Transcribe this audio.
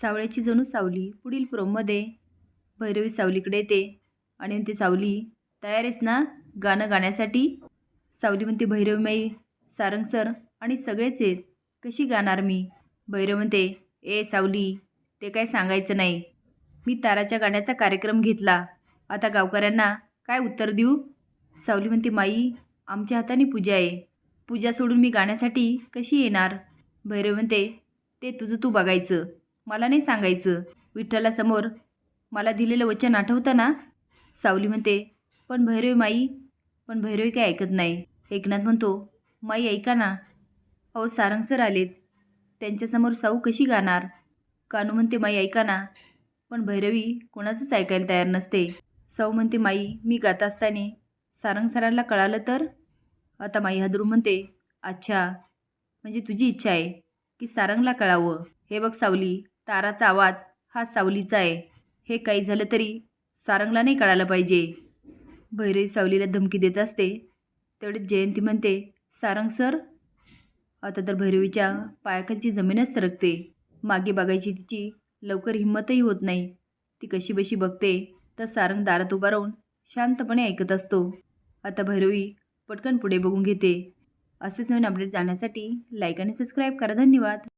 सावळ्याची जणू सावली पुढील प्रोममध्ये. भैरवी सावलीकडे येते आणि म्हणते सावली तयार आहेस ना गाणं गाण्यासाठी? सावली म्हणते भैरवीमाई सारंग सर आणि सगळेच आहेत. कशी गाणार मी? भैरव म्हणते ए सावली ते काय सांगायचं नाही. मी ताराच्या गाण्याचा कार्यक्रम घेतला. आता गावकऱ्यांना काय उत्तर देऊ? सावली म्हणते माई आमच्या हाताने पूजा आहे. पूजा सोडून मी गाण्यासाठी कशी येणार? भैरव म्हणते ते तुझं तू बघायचं. मला नाही सांगायचं. विठ्ठलासमोर मला दिलेलं वचन आठवतं ना सावली म्हणते पण भैरवी माई पण भैरवी काय ऐकत नाही. एकनाथ म्हणतो माई ऐका ना. अहो सारंग सर आलेत. त्यांच्यासमोर साऊ कशी गाणार? कानू म्हणते माई ऐका ना. पण भैरवी कोणाचंच ऐकायला तयार नसते. साऊ म्हणते माई मी गात असताना सारंग सरांना कळालं तर? आता माई हादरू म्हणते अच्छा म्हणजे तुझी इच्छा आहे की सारंगला कळावं. हे बघ सावली ताराचा आवाज हा सावलीचा आहे. हे काही झालं तरी सारंगला नाही कळालं पाहिजे. भैरवी सावलीला धमकी देत असते. तेवढेच जयंती म्हणते सारंग सर. आता तर भैरवीच्या पायाखांची जमीनच सरकते. मागे बघायची तिची लवकर हिंमतही होत नाही. ती कशी बशी बघते तर सारंग दारात उभा राहून शांतपणे ऐकत असतो. आता भैरवी पटकन पुढे बघून घेते. असेच नवीन अपडेट जाण्यासाठी लाईक आणि सबस्क्राईब करा. धन्यवाद.